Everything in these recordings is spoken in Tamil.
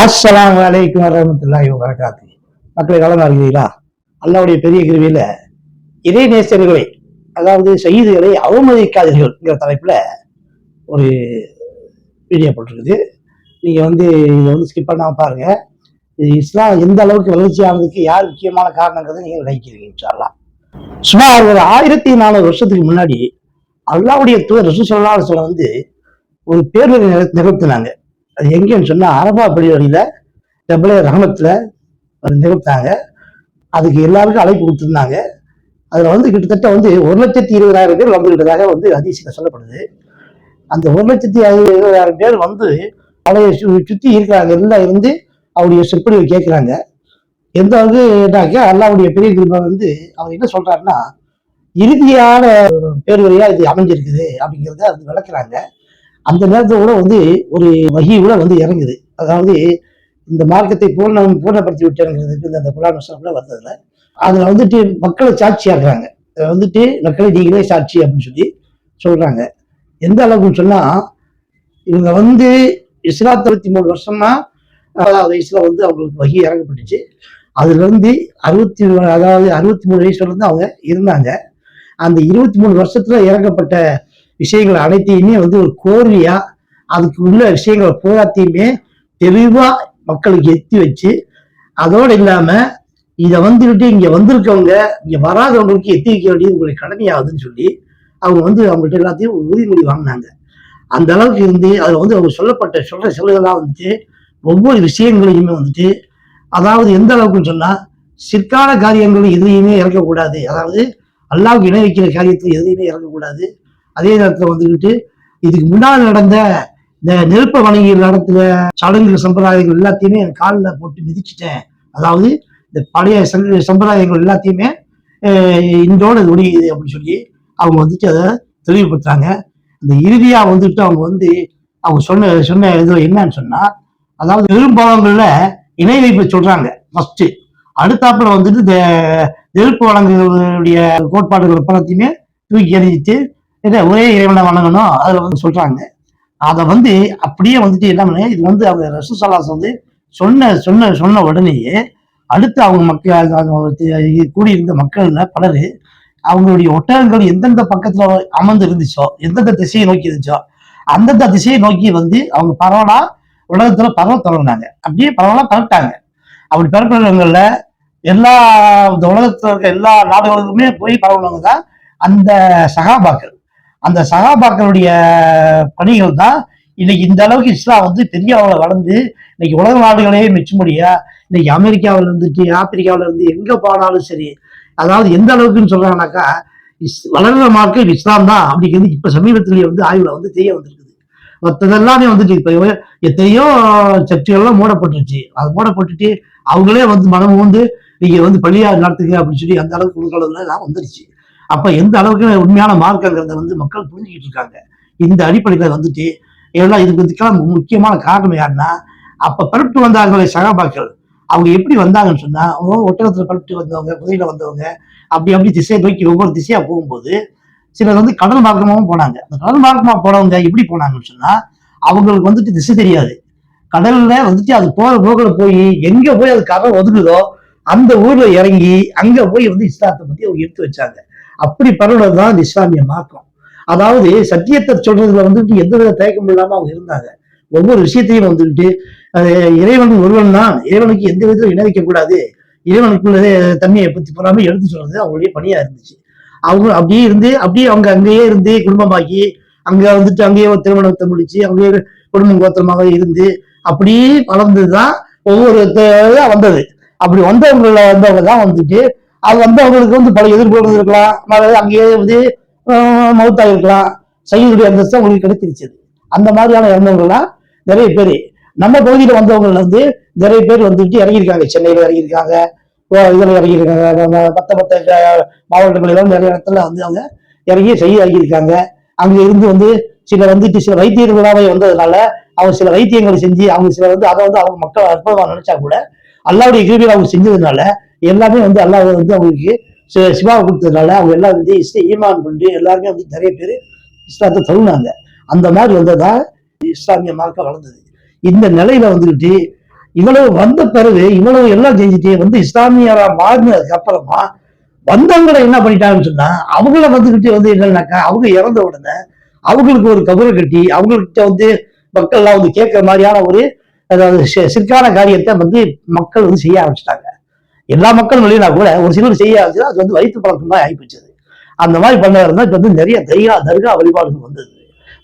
அஸ்லாம் வலைக்கும் வரமத்துல்லாஹி வரகாத்து மக்களை கலந்து இருக்கிறீங்களா அல்லாவுடைய பெரிய கிருவியில இதே நேசர்களை அதாவது செய்திகளை அவமதிக்காதீர்கள்ங்கிற தலைப்புல ஒரு வீடியோ போட்டிருக்குது. நீங்க வந்து இதை வந்து ஸ்கிப் பண்ணாம பாருங்க. இது இஸ்லாம் எந்த அளவுக்கு வளர்ச்சி ஆனதுக்கு யார் முக்கியமான காரணங்கிறத நீங்க நினைக்கிறீங்க இன்ஷால்லா சுமார் ஒரு ஆயிரத்தி நானூறு வருஷத்துக்கு முன்னாடி அல்லாவுடைய தூதர் ரசூசல்லா சொல்ல வந்து ஒரு பேர்வழி நிகழ்த்தினாங்க. அது எங்கேன்னு சொன்னால் அரபா பள்ளிவழியில டபுளே ரகமத்தில் நிகழ்த்தாங்க அதுக்கு எல்லாருக்கும் அழைப்பு கொடுத்துருந்தாங்க. அதில் வந்து கிட்டத்தட்ட வந்து ஒரு லட்சத்தி இருபதாயிரம் பேர் வந்துக்கிட்டதாக வந்து அதிசயம் சொல்லப்படுது. அந்த ஒரு லட்சத்தி இருபதாயிரம் பேர் வந்து பழைய சுற்றி இருக்கிறாங்க எல்லாம் இருந்து அவருடைய சொற்பொழிவு கேட்குறாங்க. எந்த அளவுக்கு என்னாக்கா அல்லாவுடைய பெரிய கிருபை வந்து அவர் என்ன சொல்கிறாருன்னா இறுதியான பேர்வழியா இது அமைஞ்சிருக்குது அப்படிங்கிறத அது விளக்குறாங்க. அந்த நேரத்தில் கூட வந்து ஒரு வகி கூட வந்து இறங்குது. அதாவது இந்த மார்க்கத்தை பூர்ண பூர்ணப்படுத்தி விட்டேங்கிறதுக்கு இந்த- அந்த குலான் கூட வந்ததுல அதுல வந்துட்டு மக்களை சாட்சியாக்குறாங்க. அதுல வந்துட்டு மக்களை நீங்களே சாட்சி அப்படின்னு சொல்லி சொல்றாங்க. எந்த அளவுக்குன்னு சொன்னா இவங்க வந்து இஸ்லாத்து மூணு வருஷமா அதாவது வயசில் வந்து அவங்களுக்கு வகி இறங்கப்பட்டுச்சு. அதுல இருந்து அறுபத்தி அதாவது அறுபத்தி மூணு வயசுல இருந்து அவங்க இருந்தாங்க. அந்த இருபத்தி மூணு வருஷத்துல இறங்கப்பட்ட விஷயங்கள் அனைத்தையுமே வந்து ஒரு கோர்வையா அதுக்கு உள்ள விஷயங்களை பூராத்தையுமே தெளிவா மக்களுக்கு எத்தி வச்சு அதோடு இல்லாம இதை வந்துக்கிட்டு இங்க வந்திருக்கவங்க இங்க வராதவங்களுக்கு எத்தி வைக்க வேண்டியது உங்களுக்கு கடமையாகுதுன்னு சொல்லி அவங்க வந்து அவங்கள்ட்ட எல்லாத்தையும் உறுதிமொழி வாங்கினாங்க. அந்த அளவுக்கு இருந்து அதுல வந்து அவங்க சொல்லப்பட்ட சொல்ற சொல்லுகள்லாம் வந்துட்டு ஒவ்வொரு விஷயங்களையுமே வந்துட்டு அதாவது எந்த அளவுக்குன்னு சொன்னா சிற்கால காரியங்கள் எதுலையுமே இறக்கக்கூடாது அதாவது அல்லாவுக்கு இணை வைக்கிற காரியத்தில் எதுலையுமே இறக்கக்கூடாது அதே நேரத்தில் வந்துக்கிட்டு இதுக்கு முன்னால் நடந்த இந்த நெருப்ப வணங்கிகள் இடத்துல சடங்குகள் சம்பிரதாயங்கள் எல்லாத்தையுமே என் காலில் போட்டு மிதிச்சிட்டேன். அதாவது இந்த பழைய சம்பிரதாயங்கள் எல்லாத்தையுமே இன்றோடு அது இது ஒழியுது அப்படின்னு சொல்லி அவங்க வந்துட்டு அதை தெளிவுபடுத்துறாங்க. அந்த இறுதியாக வந்துட்டு அவங்க வந்து அவங்க சொன்ன சொன்ன இதில் என்னன்னு சொன்னா அதாவது பெரும்பாவங்கள்ல இணை வைப்பு சொல்றாங்க ஃபர்ஸ்ட் அடுத்தாப்புல வந்துட்டு இந்த நெருப்பு வழங்குகளுடைய கோட்பாடுகள் பலத்தையுமே தூக்கி எறிஞ்சிட்டு இல்லை ஒரே இறைவனை வணங்கணும். அதில் வந்து சொல்றாங்க. அதை வந்து அப்படியே வந்துட்டு என்ன பண்ணு இது வந்து அவங்க ரசூசலாஸ் வந்து சொன்ன சொன்ன சொன்ன உடனேயே அடுத்து அவங்க மக்கள் கூடியிருந்த மக்கள்ல பலர் அவங்களுடைய ஒட்டகங்கள் எந்தெந்த பக்கத்துல அமர்ந்து இருந்துச்சோ எந்தெந்த திசையை நோக்கி இருந்துச்சோ அந்தந்த திசையை நோக்கி வந்து அவங்க பரவலா உலகத்துல பரவ தொடங்கினாங்க. அப்படியே பரவலா பரப்பிட்டாங்க. அப்படி பரப்புறவங்கள்ல எல்லா இந்த உலகத்துல இருக்க எல்லா நாடுகளுக்குமே போய் பரவுனவங்க தான் அந்த சகாபாக்கள். அந்த சகாபாக்களுடைய பணிகள் தான் இன்னைக்கு இந்த அளவுக்கு இஸ்லாம் வந்து பெரிய அளவில் வளர்ந்து இன்னைக்கு உலக நாடுகளே மெச்சும்படியா இன்னைக்கு அமெரிக்காவில் இருந்துட்டு ஆப்பிரிக்காவில் இருந்து எங்க போனாலும் சரி அதாவது எந்த அளவுக்குன்னு சொல்றாங்கனாக்கா இஸ் வளர்ற மார்க்கம் இஸ்லாம் தான் அப்படிங்கிறது இப்ப சமீபத்திலேயே வந்து ஆய்வுல வந்து தெரிய வந்திருக்குது. மற்றதெல்லாமே வந்துட்டு இப்ப எத்தனையோ சர்ச்சைகள்லாம் மூடப்பட்டுருச்சு. அது மூடப்பட்டுட்டு அவங்களே வந்து மனம் வந்து நீங்க வந்து பள்ளியா நடத்துங்க அப்படின்னு சொல்லி அந்த அளவுக்கு கொடுக்கறதுல வந்துருச்சு. அப்ப எந்த அளவுக்கு உண்மையான மார்க்கங்கிறத வந்து மக்கள் புரிஞ்சுக்கிட்டு இருக்காங்க. இந்த அடிப்படையில வந்துட்டு எல்லாம் இதுக்கு இதுக்கெல்லாம் முக்கியமான காரணம் யாருன்னா அப்ப பிறப்பு வந்தாங்களே சகாபாக்கள். அவங்க எப்படி வந்தாங்கன்னு சொன்னா ஒட்டகத்துல பிறப்பு வந்தவங்க குதிரையில வந்தவங்க அப்படி அப்படி திசையை நோக்கி ஒவ்வொரு திசையா போகும்போது சிலர் வந்து கடல் மார்க்கமாகவும் போனாங்க. அந்த கடல் மார்க்கமா போனவங்க எப்படி போனாங்கன்னு சொன்னா அவங்களுக்கு வந்துட்டு திசை தெரியாது. கடல்ல வந்துட்டு அது போற போகல போய் எங்க போய் அது கரை ஒதுக்குதோ அந்த ஊர்ல இறங்கி அங்க போய் வந்து இஸ்லாத்தை பத்தி அவங்க எடுத்து வச்சாங்க. அப்படி பரவுனதுதான் தான் இஸ்லாமிய மார்க்கம். அதாவது சத்தியத்தை சொல்றதுல வந்துட்டு எந்தவித தயக்கம் இல்லாம அவங்க இருந்தாங்க. ஒவ்வொரு விஷயத்தையும் வந்துட்டு இறைவன் ஒருவன் தான். இறைவனுக்கு எந்த விதத்திலும் இணை கூடாது. இறைவனுக்குள்ளதே தன்மையை பத்தி பொறாம எடுத்து சொல்றது அவங்களுடைய பணியா இருந்துச்சு. அவங்க அப்படியே இருந்து அப்படியே அவங்க அங்கேயே இருந்து குடும்பமாக்கி அங்க வந்துட்டு அங்கேயே ஒரு திருமணத்தை முடிச்சு அங்கேயே குடும்பம் கோத்திரமாக இருந்து அப்படியே வளர்ந்ததுதான் ஒவ்வொரு வந்தது. அப்படி வந்தவங்கள வந்தவங்க தான் வந்துட்டு அது வந்து அவங்களுக்கு வந்து பல எதிர்ப்புகள் இருக்கலாம். அதாவது அங்கேயே வந்து மௌத்தாக இருக்கலாம் சையதுடைய அந்தஸ்து அவங்களுக்கு கிடைச்சிருச்சு அந்த மாதிரியான இறந்தவங்கலாம் நிறைய பேர். நம்ம பகுதியில் வந்தவங்கள வந்து நிறைய பேர் வந்துட்டு இறங்கியிருக்காங்க. சென்னையில் இறங்கியிருக்காங்க. ஓ, இறங்கியிருக்காங்க. பத்த பத்த மாவட்டங்களிலும் நிறைய இடத்துல வந்து அவங்க இறங்கி செய்ய இறங்கியிருக்காங்க அங்கே இருந்து வந்து சில வந்துட்டு சில வைத்தியர்களாகவே வந்ததுனால அவங்க சில வைத்தியங்களை செஞ்சு அவங்க சில வந்து அதை வந்து அவங்க மக்கள் அற்புதமாக நினைச்சா கூட அல்லாவுடைய கிருபியில் அவங்க செஞ்சதுனால எல்லாமே வந்து அல்லாஹ் வந்து அவங்களுக்கு சிவாவை கொடுத்ததுனால அவங்க எல்லாம் வந்து இஸ்ல ஈமான் பண்ணி எல்லாருமே வந்து நிறைய பேர் இஸ்லாத்தை தழுவினாங்க. அந்த மாதிரி வந்ததா இஸ்லாமிய மார்க்கம் வளர்ந்தது. இந்த நிலையில வந்துக்கிட்டு இவ்வளவு வந்த பிறகு இவ்வளவு எல்லாம் செஞ்சுட்டு வந்து இஸ்லாமியரா மாறினதுக்கு அப்புறமா வந்தவங்களை என்ன பண்ணிட்டாங்கன்னு சொன்னா அவங்கள வந்துக்கிட்டு வந்து என்னன்னாக்கா அவங்க இறந்த உடனே அவங்களுக்கு ஒரு கபரை கட்டி அவங்கள்ட்ட வந்து மக்கள்லாம் வந்து கேட்கிற மாதிரியான ஒரு அதாவது சிற்கான காரியத்தை வந்து மக்கள் வந்து செய்ய ஆரம்பிச்சிட்டாங்க. எல்லா மக்களும் இல்லைனா கூட ஒரு சிலர் செய்ய அது வந்து வயிற்று பழக்கம் தான் ஆகிப்பிச்சது அந்த மாதிரி பண்ணது தான் இப்போ வந்து நிறைய தர்கா தர்கா வழிபாடுகள் வந்தது.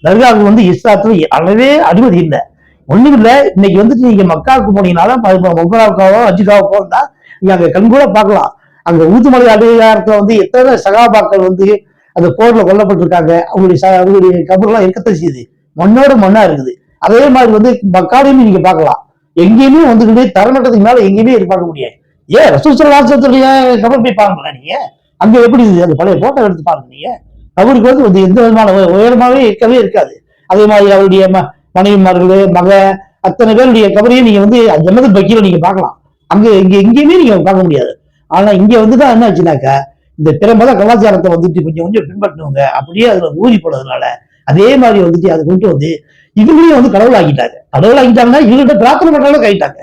தர்காவுக்கு வந்து இஸ்லாத்துல அளவே அனுமதி இல்லை. ஒன்றும் இல்லை. இன்னைக்கு வந்துட்டு நீங்கள் மக்காவுக்கு போனீங்கனாலும் மொக்கராவுக்காவோ அஜிகாவோ போனா அங்கே கண் கண்கூட பார்க்கலாம். அங்கே ஊத்துமலை அதிகாரத்தில் வந்து எத்தனை சகாபாக்கள் வந்து அந்த போர்ல கொல்லப்பட்டிருக்காங்க. அவங்களுடைய ச- அவங்களுடைய கபர்லாம் இருக்கத்தான் செய்யுது. மண்ணோட மண்ணா இருக்குது. அதே மாதிரி வந்து மக்காலையும் நீங்க பார்க்கலாம். எங்கேயுமே வந்துக்கிட்டு தரமட்டத்துக்கு மேல எங்கேயுமே இது பார்க்க முடியாது. ஏன் ரசூசலாசத்துடைய கபர் போய் பாருங்களா நீங்க? அங்க எப்படி இருக்குது அந்த பழைய போட்டோ எடுத்து பாருங்க நீங்க. அவருக்கு வந்து வந்து எந்த விதமான உயரமாகவே இருக்கவே இருக்காது. அதே மாதிரி அவருடைய ம- மனைவிமார்களு மக அத்தனை பேருடைய கபரையும் நீங்க வந்து ஜமது பக்கீல நீங்க பார்க்கலாம். அங்க இங்க எங்கேயுமே நீங்க பார்க்க முடியாது. ஆனா இங்க வந்துதான் என்ன ஆச்சுனாக்கா இந்த பிற கலாச்சாரத்தை வந்துட்டு கொஞ்சம் கொஞ்சம் பின்பற்றுவங்க அப்படியே அதுல ஊறி போனதுனால அதே மாதிரி வந்துட்டு அதை கொண்டு வந்து இவங்களையும் வந்து கடவுள் ஆக்கிட்டாங்க கடவுள் ஆக்கிட்டாங்கன்னா இவங்கள்ட்ட பிரார்த்தனை பண்றவங்க ஆகிட்டாங்க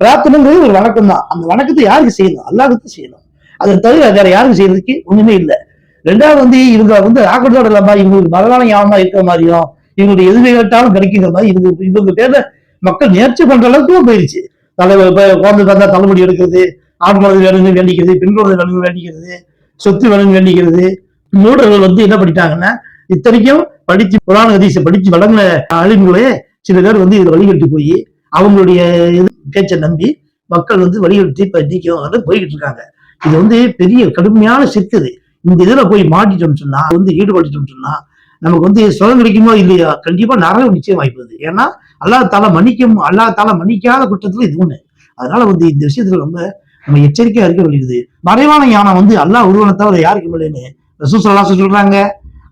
பிரார்த்தனைங்கிறது ஒரு வணக்கம் தான் அந்த வணக்கத்தை யாருக்கு செய்யணும்? அல்லாஹ்வுக்கு செய்யணும். அதை தவிர வேற யாருக்கு செய்யறதுக்கு ஒண்ணுமே இல்லை. ரெண்டாவது வந்து இவங்க வந்து ஆக்கத்தோட இல்லாம இவங்களுக்கு மரணம் யாமமா இருக்கிற மாதிரியும் இவங்களுடைய எதுவே கேட்டாலும் கிடைக்கிற மாதிரி இவங்க இவங்க பேர்ல மக்கள் நேர்ச்சி பண்ற அளவுக்கு போயிருச்சு. தலைவர் குழந்தை தந்தா தலைமுடி எடுக்கிறது ஆண் குழந்தை வேணும்னு வேண்டிக்கிறது பெண் குழந்தை வேணும்னு வேண்டிக்கிறது சொத்து வேணும்னு வேண்டிக்கிறது. மூடர்கள் வந்து என்ன பண்ணிட்டாங்கன்னா இத்தனைக்கும் படிச்சு புராண கதீசை படிச்சு வழங்கின அழிவுகளே சில பேர் வந்து இதுல வழிகட்டு போய் அவங்களுடைய இது பேச்சை நம்பி மக்கள் வந்து வலியுறுத்தி இப்போ நீக்கம் போய்கிட்டு இருக்காங்க. இது வந்து பெரிய கடுமையான சிக்கது இந்த இதுல போய் மாட்டிட்டோம்னு சொன்னா வந்து ஈடுபட்டுட்டோம்னு சொன்னா நமக்கு வந்து சுகம் கிடைக்குமோ இல்லையா? கண்டிப்பா நரகம் நிச்சயம் வாய்ப்புது ஏன்னா அல்லாஹ் தால மன்னிக்கும் அல்லாஹ் தால மன்னிக்காத குற்றத்துல இது ஒண்ணு அதனால வந்து இந்த விஷயத்துல ரொம்ப நம்ம எச்சரிக்கையா இருக்க வேண்டியது. மறைவான ஞானம் வந்து அல்லாஹ் உருவனத்தால் தவிர யாருக்கு இல்லைன்னு ரசூசல்லா சொல்றாங்க.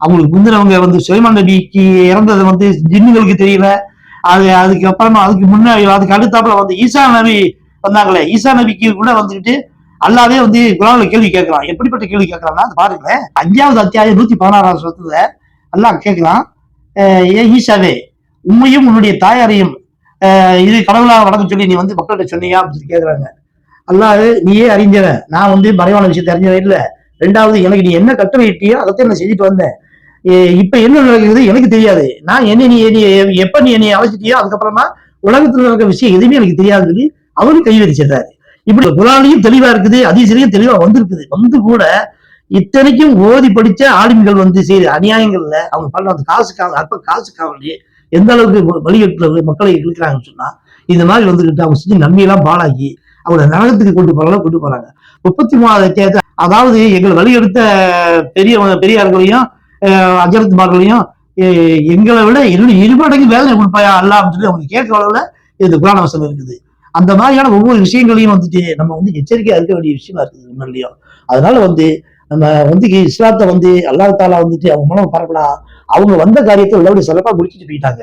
அவங்களுக்கு முந்தினவங்க வந்து சுலைமான் நபிக்கு இறந்தது வந்து ஜின்னுகளுக்கு தெரியல. அது அதுக்கப்புறமா அதுக்கு முன்னாடி அதுக்கு அடுத்தாப்புல வந்து ஈசா நபி வந்தாங்களே. ஈசா நபிக்கு கூட வந்துட்டு அல்லாவே வந்து குரான்ல கேள்வி கேட்கலாம் எப்படிப்பட்ட கேள்வி கேட்கறான்னா அது பாருங்களேன். அஞ்சாவது அத்தியாயம் நூத்தி பதினாறாம் சொத்துல அல்லாஹ் கேட்கலாம் ஏ ஈஷாவே உண்மையும் உன்னுடைய தாயாரையும் இது கடவுளாக வணக்கம் சொல்லி நீ வந்து மக்கள்கிட்ட சொன்னியா? அப்படின்னு சொல்லி கேட்கறாங்க. அல்லாது நீயே அறிஞ்சவன் நான் வந்து மறைவான விஷயத்தை அறிஞ்சவன் இல்லை. ரெண்டாவது எனக்கு நீ என்ன கட்டளை இட்டியோ அதைத்தான் நான் செஞ்சுட்டு வந்தேன். இப்ப என்ன நடக்குது? எனக்கு தெரியாது. நான் என்ன நீ எப்ப நீ என்னை அழைச்சிட்டியோ அதுக்கப்புறமா உலகத்துல நடக்கிற விஷயம் எதுவுமே எனக்கு தெரியாதுன்னு சொல்லி அவரு கை வச்சிருந்தாரு இப்படி குரானையும் தெளிவா இருக்குது அதிசரியும் தெளிவா வந்திருக்குது. வந்து கூட இத்தனைக்கும் ஓதி படிச்ச ஆளுமைகள் வந்து செய்த அநியாயங்கள்ல அவங்க பண்ண அந்த காசுக்காக அற்ப காசுக்காக எந்த அளவுக்கு வழிகட்டுல மக்களை இழுக்கிறாங்கன்னு சொன்னா இந்த மாதிரி வந்துகிட்டு அவங்க செஞ்சு நன்மையெல்லாம் பாழாக்கி அவங்கள நரகத்துக்கு கொண்டு போறாங்க கொண்டு போறாங்க. முப்பத்தி மூணாவது அத்தியாயத்தை அதாவது எங்களை வழியெடுத்த பெரிய பெரியார்களையும் அஜரத் அஜரத்மார்களையும் எங்களை விட இன்னும் இருமடங்கு வேதனை கொடுப்பாயா அல்ல அப்படின்னு சொல்லி அவங்க கேட்க அளவுல இந்த குரான வசனம் இருக்குது. அந்த மாதிரியான ஒவ்வொரு விஷயங்களையும் வந்துட்டு நம்ம வந்து எச்சரிக்கையா இருக்க வேண்டிய விஷயமா இருக்குது உண்மையிலையும் அதனால வந்து நம்ம வந்து இஸ்லாத்தை வந்து அல்லாஹ் தாலா வந்துட்டு அவங்க மூலம் பரப்பலாம் அவங்க வந்த காரியத்தை உள்ளபடி சிறப்பாக முடிச்சுட்டு போயிட்டாங்க.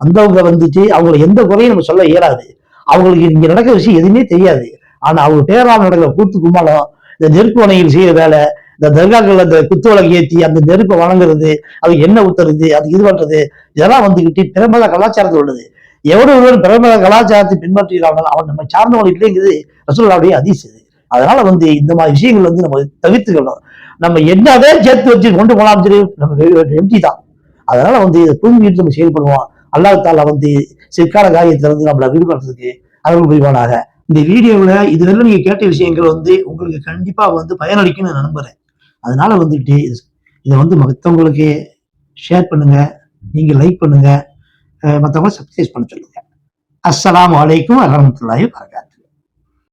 அந்தவங்க வந்துட்டு அவங்கள எந்த குறையும் நம்ம சொல்ல இயலாது. அவங்களுக்கு இங்க நடக்கிற விஷயம் எதுவுமே தெரியாது. ஆனா அவங்க பேரால் நடக்கிற கூத்து கும்மாளம் இந்த நெருப்பு அணையில் செய்யற வேலை இந்த தர்காக்கள் அந்த குத்து ஏற்றி அந்த நெருப்பை வணங்குறது அது எண்ணெய் ஊத்துறது அது இது பண்றது இதெல்லாம் வந்துகிட்டு பிரபல கலாச்சாரத்தில் உள்ளது. எவ்வளவு ஒருவர் பிரபல கலாச்சாரத்தை பின்பற்றுகிறார்கள் அவன் நம்ம சார்ந்தவன் இல்லைங்கிறது ரசூல்லாவுடைய அதிசயது அதனால வந்து இந்த மாதிரி விஷயங்கள் வந்து நம்ம தவிர்த்துக்கணும். நம்ம என்னவே சேர்த்து வச்சு கொண்டு போனாலும் சரி நம்ம எம்டி தான். அதனால வந்து இதை தூங்கிட்டு நம்ம செயல்படுவோம் அல்லாஹ் தாலா வந்து சிற்கால காரியத்துல வந்து நம்மளை விடுபடுறதுக்கு அருள் புரிவானாக. இந்த வீடியோவில் இதுவரை நீங்க கேட்ட விஷயங்கள் வந்து உங்களுக்கு கண்டிப்பாக வந்து பயனளிக்கும்னு நான் நம்புறேன். அதனால வந்துட்டு இதை. வந்து மற்றவங்களுக்கு ஷேர் பண்ணுங்க. நீங்க லைக் பண்ணுங்க. மற்றவங்களை சப்ஸ்கிரைப் பண்ண சொல்லுங்க. அஸ்லாம் அலைக்கும் வரஹ்மத்துல்லாஹி வரகாத்து